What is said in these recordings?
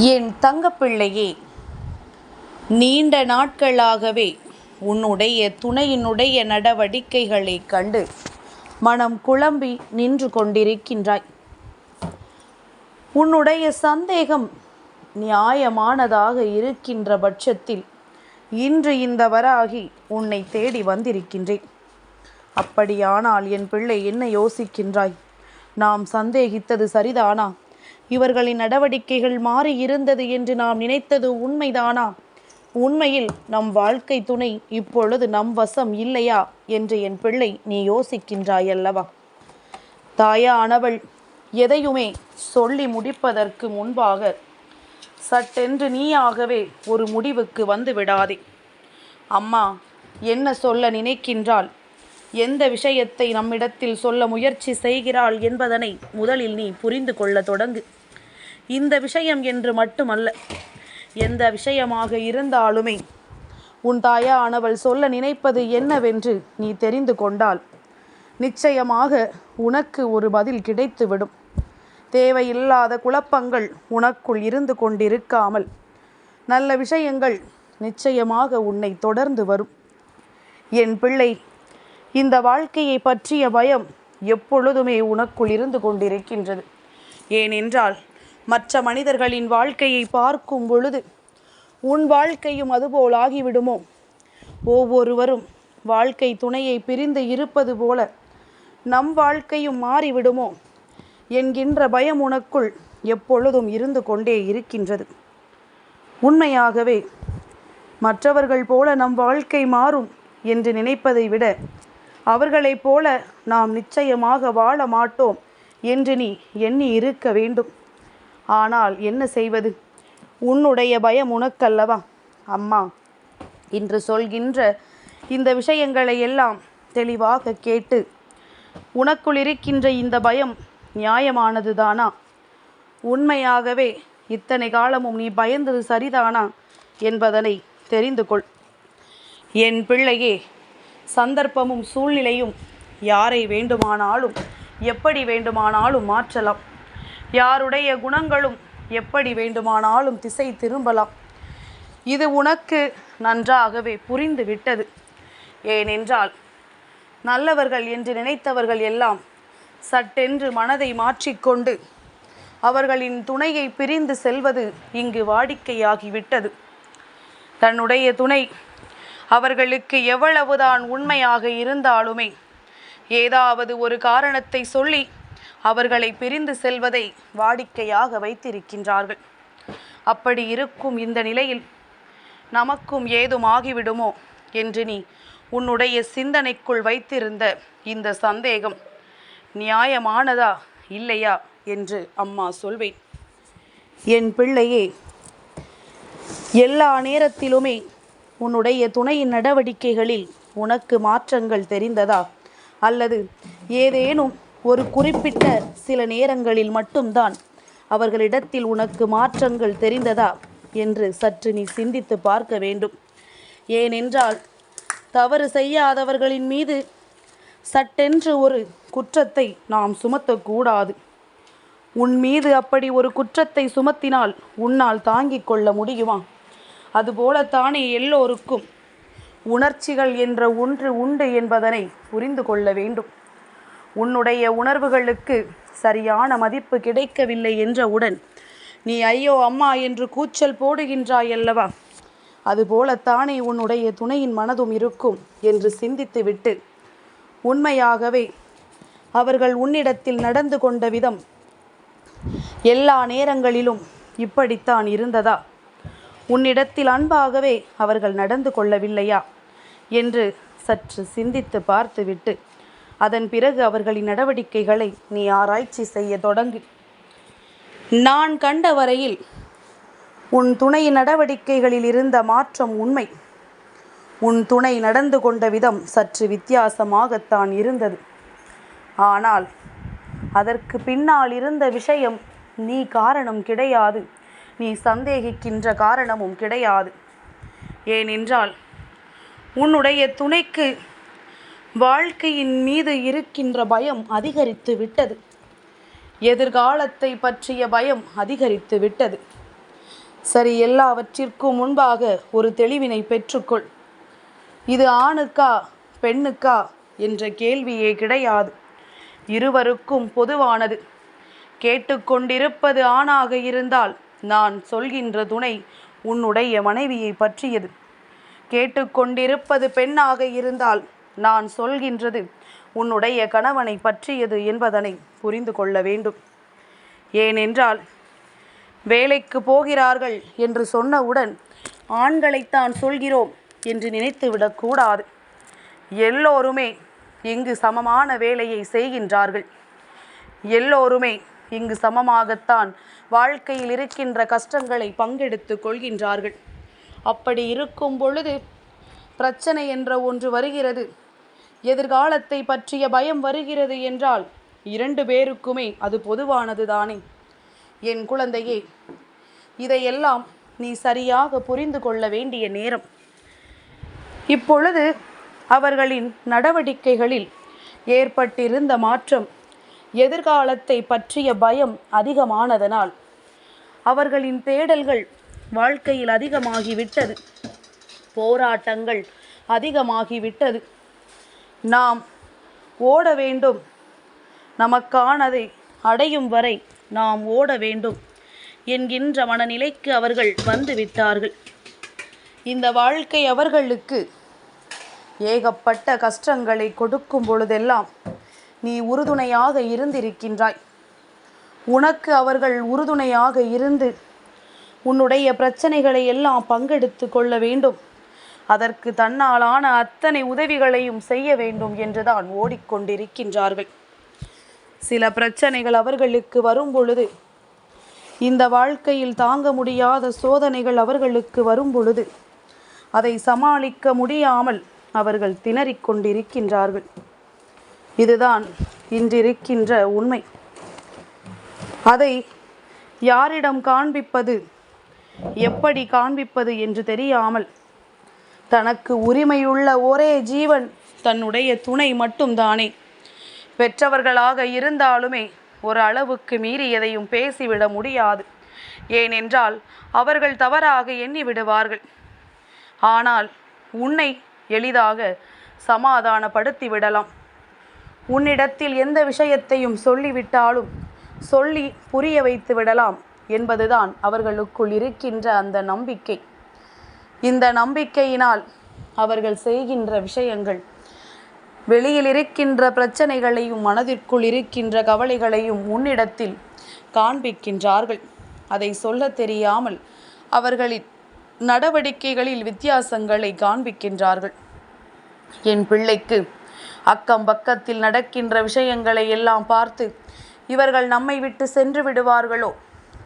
என் தங்கப்பிள்ளையே நீண்ட நாட்களாகவே உன்னுடைய துணையினுடைய நடவடிக்கைகளைக் கண்டு மனம் குழம்பி நின்று கொண்டிருக்கின்றாய். உன்னுடைய சந்தேகம் நியாயமானதாக இருக்கின்ற பட்சத்தில் இன்று இந்த வராகி உன்னை தேடி வந்திருக்கின்றேன். அப்படியானால் என் பிள்ளை என்ன யோசிக்கின்றாய்? நாம் சந்தேகித்தது சரிதானா? இவர்களின் நடவடிக்கைகள் மாறி இருந்தது என்று நாம் நினைத்தது உண்மைதானா? உண்மையில் நம் வாழ்க்கை துணை இப்பொழுது நம் வசம் இல்லையா? என்று என் பிள்ளை நீ யோசிக்கின்றாய் அல்லவா தாயானவள் எதையுமே சொல்லி முடிப்பதற்கு முன்பாக சட்டென்று நீயாகவே ஒரு முடிவுக்கு வந்து விடாதே. அம்மா என்ன சொல்ல நினைக்கின்றாள்? எந்த விஷயத்தை நம்மிடத்தில் சொல்ல முயற்சி செய்கிறாள் என்பதனை முதலில் நீ புரிந்து கொள்ள தொடங்கு. இந்த விஷயம் என்று மட்டுமல்ல எந்த விஷயமாக இருந்தாலுமே உன் தாயானவள் சொல்ல நினைப்பது என்னவென்று நீ தெரிந்து கொண்டால் நிச்சயமாக உனக்கு ஒரு பதில் கிடைத்துவிடும். தேவையில்லாத குழப்பங்கள் உனக்குள் இருந்து கொண்டிருக்காமல் நல்ல விஷயங்கள் நிச்சயமாக உன்னை தொடர்ந்து வரும். என் பிள்ளை இந்த வாழ்க்கையை பற்றிய பயம் எப்பொழுதுமே உனக்குள் இருந்து கொண்டிருக்கின்றது. ஏனென்றால் மற்ற மனிதர்களின் வாழ்க்கையை பார்க்கும் பொழுது உன் வாழ்க்கையும் அதுபோல் ஆகிவிடுமோ? ஒவ்வொருவரும் வாழ்க்கை துணையை பிரிந்து இருப்பது போல நம் வாழ்க்கையும் மாறிவிடுமோ? என்கின்ற பயம் உனக்குள் எப்பொழுதும் இருந்து கொண்டே இருக்கின்றது. உண்மையாகவே மற்றவர்கள் போல நம் வாழ்க்கை மாறும் என்று நினைப்பதை விட அவர்களைப் போல நாம் நிச்சயமாக வாழ மாட்டோம் என்று நீ எண்ணி இருக்க வேண்டும். ஆனால் என்ன செய்வது? உன்னுடைய பயம் உனக்கல்லவா? அம்மா இன்று சொல்கின்ற இந்த விஷயங்களை எல்லாம் தெளிவாக கேட்டு உனக்குள் இருக்கின்ற இந்த பயம் நியாயமானது தானா உண்மையாகவே இத்தனை காலமும் நீ பயந்தது சரிதானா என்பதனை தெரிந்து கொள். என் பிள்ளையே சந்தர்ப்பமும் சூழ்நிலையும் யாரை வேண்டுமானாலும் எப்படி வேண்டுமானாலும் மாற்றலாம். யாருடைய குணங்களும் எப்படி வேண்டுமானாலும் திசை திரும்பலாம். இது உனக்கு நன்றாகவே புரிந்து விட்டது. ஏனென்றால் நல்லவர்கள் என்று நினைத்தவர்கள் எல்லாம் சட்டென்று மனதை மாற்றிக்கொண்டு அவர்களின் துணையை பிரிந்து செல்வது இங்கு வாடிக்கையாகிவிட்டது. தன்னுடைய துணை அவர்களுக்கு எவ்வளவுதான் உண்மையாக இருந்தாலுமே ஏதாவது ஒரு காரணத்தை சொல்லி அவர்களை பிரிந்து செல்வதை வாடிக்கையாக வைத்திருக்கின்றார்கள். அப்படி இருக்கும் இந்த நிலையில் நமக்கும் ஏதும் ஆகிவிடுமோ என்று நீ உன்னுடைய சிந்தனைக்குள் வைத்திருந்த இந்த சந்தேகம் நியாயமானதா இல்லையா என்று அம்மா சொல்வேன். என் பிள்ளையே எல்லா நேரத்திலுமே உன்னுடைய துணையின் நடவடிக்கைகளில் உனக்கு மாற்றங்கள் தெரிந்ததா? அல்லது ஏதேனும் ஒரு குறிப்பிட்ட சில நேரங்களில் மட்டும்தான் அவர்களிடத்தில் உனக்கு மாற்றங்கள் தெரிந்ததா என்று சற்று நீ சிந்தித்து பார்க்க வேண்டும். ஏனென்றால் தவறு செய்யாதவர்களின் மீது சட்டென்று ஒரு குற்றத்தை நாம் சுமத்தக்கூடாது. உன் மீது அப்படி ஒரு குற்றத்தை சுமத்தினால் உன்னால் தாங்கிக் கொள்ள முடியுமா? அதுபோலத்தானே எல்லோருக்கும். உணர்ச்சிகள் என்ற ஒன்று உண்டு என்பதனை புரிந்து கொள்ள வேண்டும். உன்னுடைய உணர்வுகளுக்கு சரியான மதிப்பு கிடைக்கவில்லை என்றவுடன் நீ ஐயோ அம்மா என்று கூச்சல் போடுகின்றாய் அல்லவா அதுபோலத்தானே உன்னுடைய துணையின் மனதும் இருக்கும் என்று சிந்தித்துவிட்டு உண்மையாகவே அவர்கள் உன்னிடத்தில் நடந்து கொண்ட விதம் எல்லா நேரங்களிலும் இப்படித்தான் இருந்ததா? உன்னிடத்தில் அன்பாகவே அவர்கள் நடந்து கொள்ளவில்லையா? என்று சற்று சிந்தித்து பார்த்துவிட்டு அதன் பிறகு அவர்களின் நடவடிக்கைகளை நீ ஆராய்ச்சி செய்ய தொடங்கு. நான் கண்ட வரையில் உன் துணை நடவடிக்கைகளில் இருந்த மாற்றம் உண்மை. உன் துணை நடந்து கொண்ட விதம் சற்று வித்தியாசமாகத்தான் இருந்தது. ஆனால் அதற்கு பின்னால் இருந்த விஷயம் நீ காரணம் கிடையாது. நீ சந்தேகிக்கின்ற காரணமும் கிடையாது. ஏனென்றால் உன்னுடைய துணைக்கு வாழ்க்கையின் மீது இருக்கின்ற பயம் அதிகரித்து விட்டது. எதிர்காலத்தை பற்றிய பயம் அதிகரித்து விட்டது. சரி எல்லாவற்றிற்கும் முன்பாக ஒரு தெளிவினை பெற்றுக்கொள். இது ஆணுக்கா பெண்ணுக்கா என்ற கேள்வியே கிடையாது. இருவருக்கும் பொதுவானது. கேட்டுக்கொண்டிருப்பது ஆணாக இருந்தால் நான் சொல்கின்ற துணை உன்னுடைய மனைவியை பற்றியது. கேட்டுக்கொண்டிருப்பது பெண்ணாக இருந்தால் நான் சொல்கின்றது உன்னுடைய கணவனை பற்றியது என்பதனை புரிந்து கொள்ள வேண்டும். ஏனென்றால் வேலைக்கு போகிறார்கள் என்று சொன்னவுடன் ஆண்களைத்தான் சொல்கிறோம் என்று நினைத்துவிடக்கூடாது எல்லோருமே இங்கு சமமான வேலையை செய்கின்றார்கள். எல்லோருமே இங்கு சமமாகத்தான் வாழ்க்கையில் இருக்கின்ற கஷ்டங்களை பங்கெடுத்து கொள்கின்றார்கள். அப்படி இருக்கும் பொழுது பிரச்சனை என்ற ஒன்று வருகிறது. எதிர்காலத்தை பற்றிய பயம் வருகிறது என்றால் இரண்டு பேருக்குமே அது பொதுவானது தானே. என் குழந்தையே இதையெல்லாம் நீ சரியாக புரிந்து கொள்ள வேண்டிய நேரம். இப்பொழுது அவர்களின் நடவடிக்கைகளில் ஏற்பட்டிருந்த மாற்றம் எதிர்காலத்தை பற்றிய பயம் அதிகமானதனால் அவர்களின் தேடல்கள் வாழ்க்கையில் அதிகமாகிவிட்டது. போராட்டங்கள் அதிகமாகிவிட்டது. நாம் ஓட வேண்டும். நமக்கானதை அடையும் வரை நாம் ஓட வேண்டும் என்கின்ற மனநிலைக்கு அவர்கள் வந்துவிட்டார்கள். இந்த வாழ்க்கை அவர்களுக்கு ஏகப்பட்ட கஷ்டங்களை கொடுக்கும் பொழுதெல்லாம் நீ உறுதுணையாக இருந்திருக்கின்றாய். உனக்கு அவர்கள் உறுதுணையாக இருந்து உன்னுடைய பிரச்சனைகளை எல்லாம் பங்கெடுத்து கொள்ள வேண்டும். அதற்கு தன்னாலான அத்தனை உதவிகளையும் செய்ய வேண்டும் என்றுதான் ஓடிக்கொண்டிருக்கின்றார்கள். சில பிரச்சனைகள் அவர்களுக்கு வரும் பொழுது இந்த வாழ்க்கையில் தாங்க முடியாத சோதனைகள் அவர்களுக்கு வரும் பொழுது அதை சமாளிக்க முடியாமல் அவர்கள் திணறிக் கொண்டிருக்கின்றார்கள். இதுதான் இன்றிருக்கின்ற உண்மை. அதை யாரிடம் காண்பிப்பது எப்படி காண்பிப்பது என்று தெரியாமல் தனக்கு உரிமையுள்ள ஒரே ஜீவன் தன்னுடைய துணை மட்டும்தானே. பெற்றவர்களாக இருந்தாலுமே ஒரு அளவுக்கு மீறி எதையும் பேசிவிட முடியாது. ஏனென்றால் அவர்கள் தவறாக எண்ணி விடுவார்கள் ஆனால் உன்னை எளிதாக சமாதானப்படுத்தி விடலாம் உன்னிடத்தில் எந்த விஷயத்தையும் சொல்லிவிட்டாலும் சொல்லி புரிய வைத்து விடலாம் என்பதுதான் அவர்களுக்குள் இருக்கின்ற அந்த நம்பிக்கை. இந்த நம்பிக்கையினால் அவர்கள் செய்கின்ற விஷயங்கள் வெளியில் இருக்கின்ற பிரச்சனைகளையும் மனதிற்குள் இருக்கின்ற கவலைகளையும் உன்னிடத்தில் காண்பிக்கின்றார்கள். அதை சொல்ல தெரியாமல் அவர்களின் நடவடிக்கைகளில் வித்தியாசங்களை காண்பிக்கின்றார்கள். என் பிள்ளைக்கு அக்கம் பக்கத்தில் நடக்கின்ற விஷயங்களை எல்லாம் பார்த்து இவர்கள் நம்மை விட்டு சென்று விடுவார்களோ?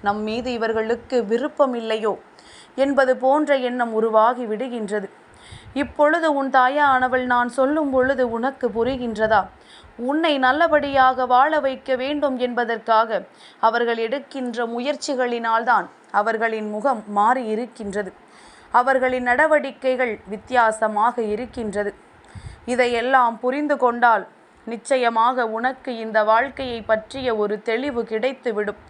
நம் மீது இவர்களுக்கு விருப்பம் இல்லையோ? என்பது போன்ற எண்ணம் உருவாகி விடுகின்றது. இப்பொழுது உன் தாயானவள் நான் சொல்லும் பொழுது உனக்கு புரிகின்றதா? உன்னை நல்லபடியாக வாழ வைக்க வேண்டும் என்பதற்காக அவர்கள் எடுக்கின்ற முயற்சிகளினால்தான் அவர்களின் முகம் மாறி இருக்கின்றது அவர்களின் நடவடிக்கைகள் வித்தியாசமாக இருக்கின்றது. இதையெல்லாம் புரிந்து கொண்டால் நிச்சயமாக உனக்கு இந்த வாழ்க்கையை பற்றிய ஒரு தெளிவு கிடைத்துவிடும்.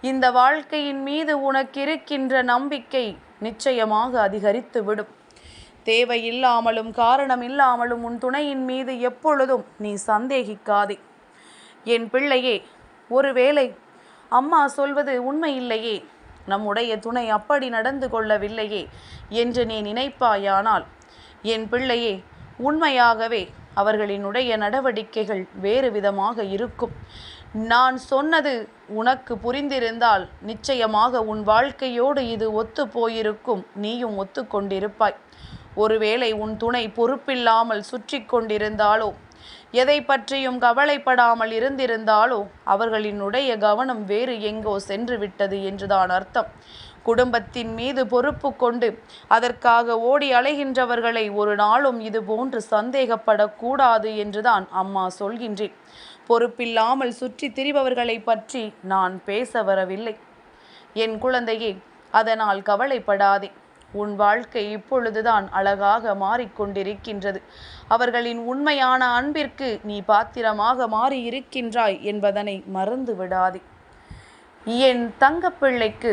இந்த வாழ்க்கையின் மீது உனக்கிருக்கின்ற நம்பிக்கை நிச்சயமாக அதிகரித்துவிடும். தேவையில்லாமலும் காரணம் இல்லாமலும் உன் துணையின் மீது எப்பொழுதும் நீ சந்தேகிக்காதே. என் பிள்ளையே ஒருவேளை அம்மா சொல்வது உண்மையில்லையே. நம்முடைய துணை அப்படி நடந்து கொள்ளவில்லையே என்று நீ நினைப்பாயானால் என் பிள்ளையே உண்மையாகவே அவர்களினுடைய நடவடிக்கைகள் வேறு விதமாக இருக்கும். நான் சொன்னது உனக்கு புரிந்திருந்தால் நிச்சயமாக உன் வாழ்க்கையோடு இது ஒத்து போயிருக்கும். நீயும் ஒத்துக்கொண்டிருப்பாய் ஒருவேளை உன் துணை பொறுப்பில்லாமல் சுற்றி கொண்டிருந்தாலோ எதை பற்றியும் கவலைப்படாமல் இருந்திருந்தாலோ அவர்களினுடைய கவனம் வேறு எங்கோ சென்று விட்டது என்றுதான் அர்த்தம். குடும்பத்தின் மீது பொறுப்பு கொண்டு அதற்காக ஓடி அலைகின்றவர்களை ஒரு நாளும் இது போன்று சந்தேகப்படக்கூடாது என்றுதான் அம்மா சொல்கின்றேன். பொறுப்பில்லாமல் சுற்றி திரிபவர்களை பற்றி நான் பேச வரவில்லை. என் குழந்தையே அதனால் கவலைப்படாதே. உன் வாழ்க்கை இப்பொழுதுதான் அழகாக மாறிக்கொண்டிருக்கின்றது. அவர்களின் உண்மையான அன்பிற்கு நீ பாத்திரமாக மாறியிருக்கின்றாய் என்பதனை மறந்து விடாதே என் தங்கப்பிள்ளைக்கு